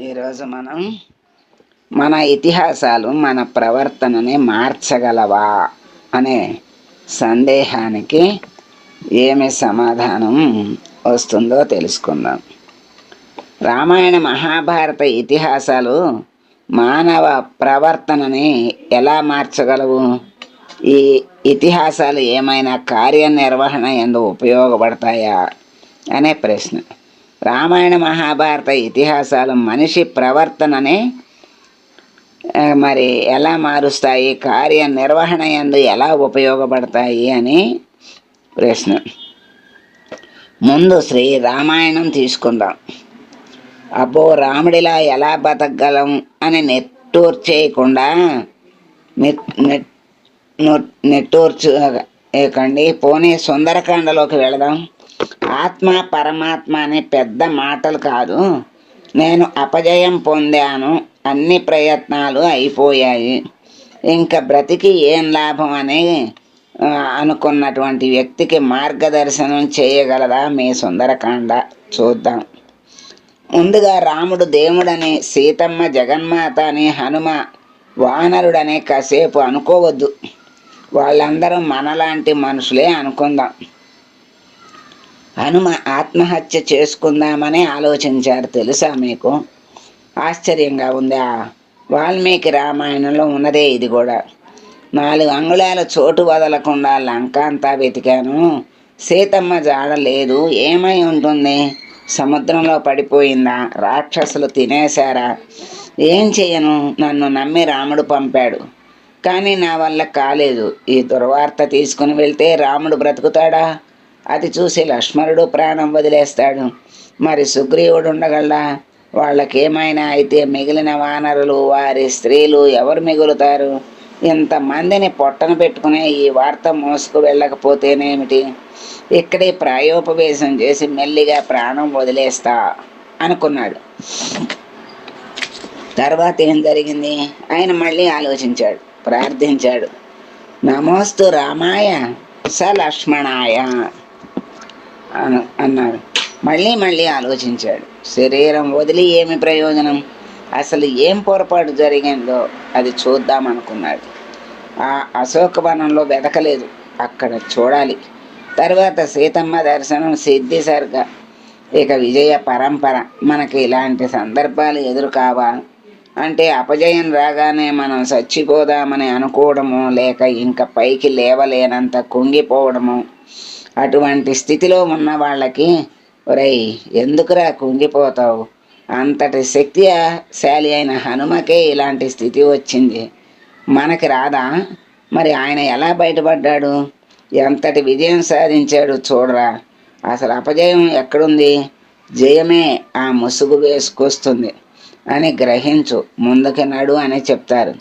ఈరోజు మనం మన ఇతిహాసాలు మన ప్రవర్తనని మార్చగలవా అనే సందేహానికి ఏమి సమాధానం వస్తుందో తెలుసుకుందాం. రామాయణ మహాభారత ఇతిహాసాలు మానవ ప్రవర్తనని ఎలా మార్చగలవు? ఈ ఇతిహాసాలు ఏమైనా కార్యనిర్వహణ ఎందు ఉపయోగపడతాయా? అనే ప్రశ్న. రామాయణ మహాభారత ఇతిహాసాలు మనిషి ప్రవర్తనని మరి ఎలా మారుస్తాయి కార్య నిర్వహణ ఎందు ఎలా ఉపయోగపడతాయి అని ప్రశ్న. ముందు శ్రీ రామాయణం తీసుకుందాం. అబ్బో రాముడిలా ఎలా బతకగలం అని నెట్టూర్ చేయకుండా నెట్ నెట్ నెట్టూర్చు పోనీ సుందరకాండలోకి వెళదాం. ఆత్మ పరమాత్మ అనే పెద్ద మాటలు కాదు. నేను అపజయం పొందాను. అన్ని ప్రయత్నాలు అయిపోయాయి. ఇంకా బ్రతికి ఏం లాభం అని అనుకున్నటువంటి వ్యక్తికి మార్గదర్శనం చేయగలదా మీ సుందరకాండ? చూద్దాం. ముందుగా రాముడు దేవుడని సీతమ్మ జగన్మాత అని హనుమ వానరుడని కాసేపు అనుకోవద్దు. వాళ్ళందరూ మనలాంటి మనుషులే అనుకుందాం. హనుమ ఆత్మహత్య చేసుకుందామని ఆలోచించారు తెలుసా మీకు? ఆశ్చర్యంగా ఉందా? వాల్మీకి రామాయణంలో ఉన్నదే ఇది కూడా. నాలుగు అంగుళాల చోటు వదలకుండా లంక అంతా వెతికాను. సీతమ్మ జాడ లేదు. ఏమై ఉంటుంది? సముద్రంలో పడిపోయిందా? రాక్షసులు తినేశారా? ఏం చేయను? నన్ను నమ్మి రాముడు పంపాడు. కానీ నా వల్ల కాలేదు. ఈ దుర్వార్త తీసుకుని వెళ్తే రాముడు బ్రతుకుతాడా? అది చూసి లక్ష్మణుడు ప్రాణం వదిలేస్తాడు. మరి సుగ్రీవుడు ఉండగలడా? వాళ్ళకేమైనా అయితే మిగిలిన వానరులు వారి స్త్రీలు ఎవరు మిగులుతారు? ఇంతమందిని పొట్టన పెట్టుకునే ఈ వార్త మోసుకు వెళ్ళకపోతేనేమిటి? ఇక్కడే ప్రాయోపవేశం చేసి మెల్లిగా ప్రాణం వదిలేస్తా అనుకున్నాడు. తర్వాత ఏం జరిగింది? ఆయన మళ్ళీ ఆలోచించాడు ప్రార్థించాడు. నమోస్తు రామాయ స లక్ష్మణాయ అన్నాడు. మళ్ళీ మళ్ళీ ఆలోచించాడు. శరీరం వదిలి ఏమి ప్రయోజనం? అసలు ఏం పొరపాటు జరిగిందో అది చూద్దామనుకున్నాడు ఆ అశోకవనంలో వెతకలేదు. అక్కడ చూడాలి. తర్వాత సీతమ్మ దర్శనం సిద్ధి సరిగా ఇక విజయ పరంపర మనకి ఇలాంటి సందర్భాలు ఎదురు కావా అంటే అపజయం రాగానే మనం చచ్చిపోదామని అనుకోవడము లేక ఇంకా పైకి లేవలేనంత కుంగిపోవడము? అటువంటి స్థితిలో ఉన్న వాళ్ళకి ఒరేయ్ ఎందుకురా కుంగిపోతావు? అంతటి శక్తి శాలి అయిన హనుమకే ఇలాంటి స్థితి వచ్చింది. మనకి రాదా? మరి ఆయన ఎలా బయటపడ్డాడు? ఎంతటి విజయం సాధించాడు చూడరా. అసలు అపజయం ఎక్కడుంది? జయమే ఆ ముసుగు వేసుకొస్తుంది అని గ్రహించు. ముందుకు నడు అని చెప్తారు.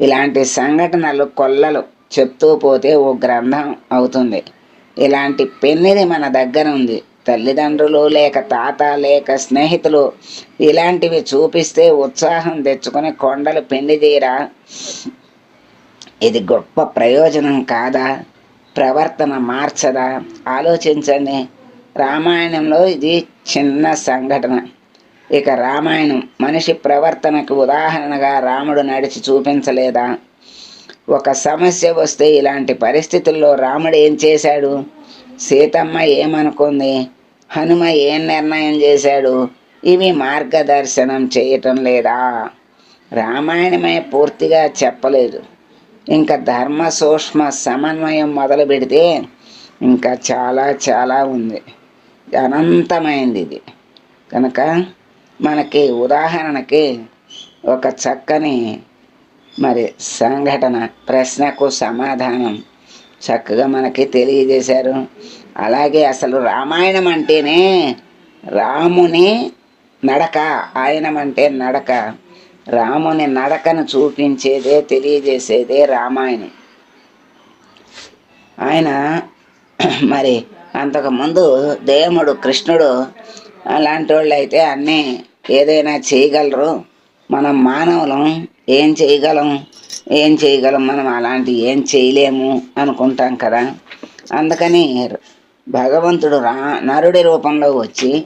ఇలాంటి సంఘటనలు కొల్లలు చెప్తూ పోతే ఓ గ్రంథం అవుతుంది. ఇలాంటి పెన్నిది మన దగ్గర ఉంది. తల్లిదండ్రులు లేక తాత లేక స్నేహితులు ఇలాంటివి చూపిస్తే ఉత్సాహం తెచ్చుకొని కొండలు పిండి తీరా. ఇది గొప్ప ప్రయోజనం కాదా? ప్రవర్తన మార్చదా? ఆలోచించండి. రామాయణంలో ఇది చిన్న సంఘటన. ఇక రామాయణం మనిషి ప్రవర్తనకు ఉదాహరణగా రాముడు నడిచి చూపించలేదా? ఒక సమస్య వస్తే ఇలాంటి పరిస్థితుల్లో రాముడు ఏం చేశాడు? సీతమ్మ ఏమనుకుంది? హనుమ ఏం నిర్ణయం చేశాడు? ఇవి మార్గదర్శనం చేయటం లేదా? రామాయణమే పూర్తిగా చెప్పలేదు. ఇంకా ధర్మ సూక్ష్మ సమన్వయం మొదలు పెడితే ఇంకా చాలా చాలా ఉంది. అనంతమైంది ఇది. కనుక మనకి ఉదాహరణకి ఒక చక్కని మరి సంఘటన ప్రశ్నకు సమాధానం చక్కగా మనకి తెలియజేశారు. అలాగే అసలు రామాయణం అంటేనే రాముని నడక ఆయనం అంటే నడక. రాముని నడకను చూపించేదే తెలియజేసేదే రామాయణం. ఆయన మరి అంతకుముందు దేవుడు కృష్ణుడు అలాంటి వాళ్ళు అయితే అన్నీ ఏదైనా చేయగలరు. మనం మానవులం ఏం చేయగలం? ఏం చేయగలం మనం అలాంటి ఏం చేయలేము అనుకుంటాం కదా. అందుకని భగవంతుడు రా నరుడి రూపంలో వచ్చి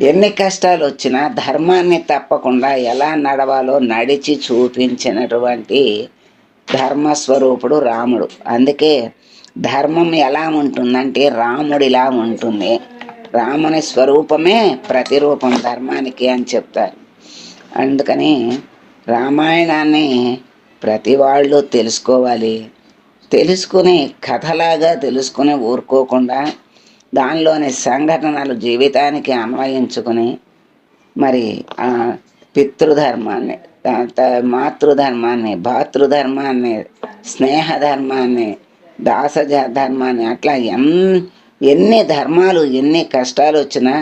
ఎన్ని కష్టాలు వచ్చినా ధర్మాన్ని తప్పకుండా ఎలా నడవాలో నడిచి చూపించినటువంటి ధర్మస్వరూపుడు రాముడు. అందుకే ధర్మం ఎలా ఉంటుందంటే రాముడిలా ఉంటుంది. రాముని స్వరూపమే ప్రతిరూపం ధర్మానికి అని చెప్తారు. అందుకని రామాయణాన్ని ప్రతి వాళ్ళు తెలుసుకోవాలి. తెలుసుకుని కథలాగా తెలుసుకుని ఊరుకోకుండా దానిలోని సంఘటనలు జీవితానికి అన్వయించుకుని మరి ఆ పితృధర్మాన్ని మాతృధర్మాన్ని భాతృధర్మాన్ని స్నేహధర్మాన్ని దాసజ ధర్మాన్ని అట్లా ఎన్ ఎన్ని ధర్మాలు ఎన్ని కష్టాలు వచ్చినా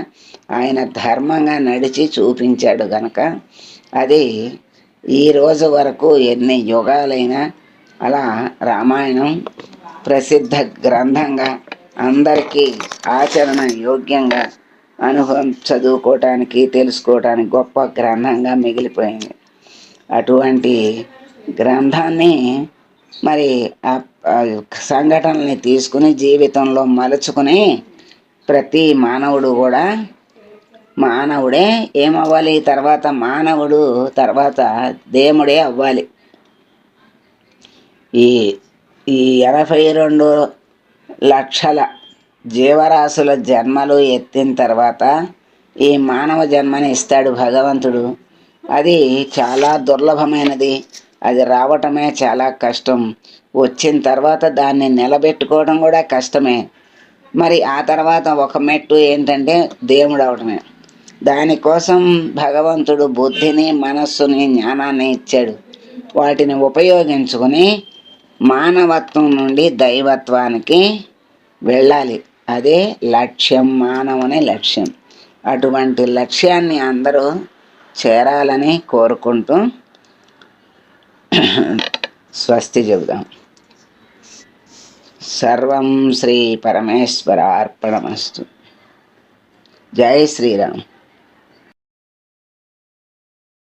ఆయన ధర్మంగా నడిచి చూపించాడు గనక. అది ఈ రోజు వరకు ఎన్ని యుగాలైనా అలా రామాయణం ప్రసిద్ధ గ్రంథంగా అందరికీ ఆచరణ యోగ్యంగా అనుభవం చదువుకోవటానికి తెలుసుకోవటానికి గొప్ప గ్రంథంగా మిగిలిపోయింది. అటువంటి గ్రంథాన్ని మరి ఆ ఆ సంఘటనల్ని తీసుకుని జీవితంలో మలుచుకుని ప్రతి మానవుడు కూడా మానవుడే ఏమవ్వాలి? తర్వాత మానవుడు తర్వాత దేవుడే అవ్వాలి. ఈ ఈ ఎనభై రెండు లక్షల జీవరాశుల జన్మలు ఎత్తిన తర్వాత ఈ మానవ జన్మని ఇస్తాడు భగవంతుడు. అది చాలా దుర్లభమైనది. అది రావటమే చాలా కష్టం. వచ్చిన తర్వాత దాన్ని నిలబెట్టుకోవడం కూడా కష్టమే. మరి ఆ తర్వాత ఒక మెట్టు ఏంటంటే దేవుడు అవడమే దానికోసం భగవంతుడు బుద్ధిని మనస్సుని జ్ఞానాన్ని ఇచ్చాడు. వాటిని ఉపయోగించుకుని మానవత్వం నుండి దైవత్వానికి వెళ్ళాలి. అదే లక్ష్యం మానవుని లక్ష్యం. అటువంటి లక్ష్యాన్ని అందరూ చేరాలని కోరుకుంటూ స్వస్తి చెబుదాం. సర్వం శ్రీ పరమేశ్వర అర్పణమస్తు జై శ్రీరామ్.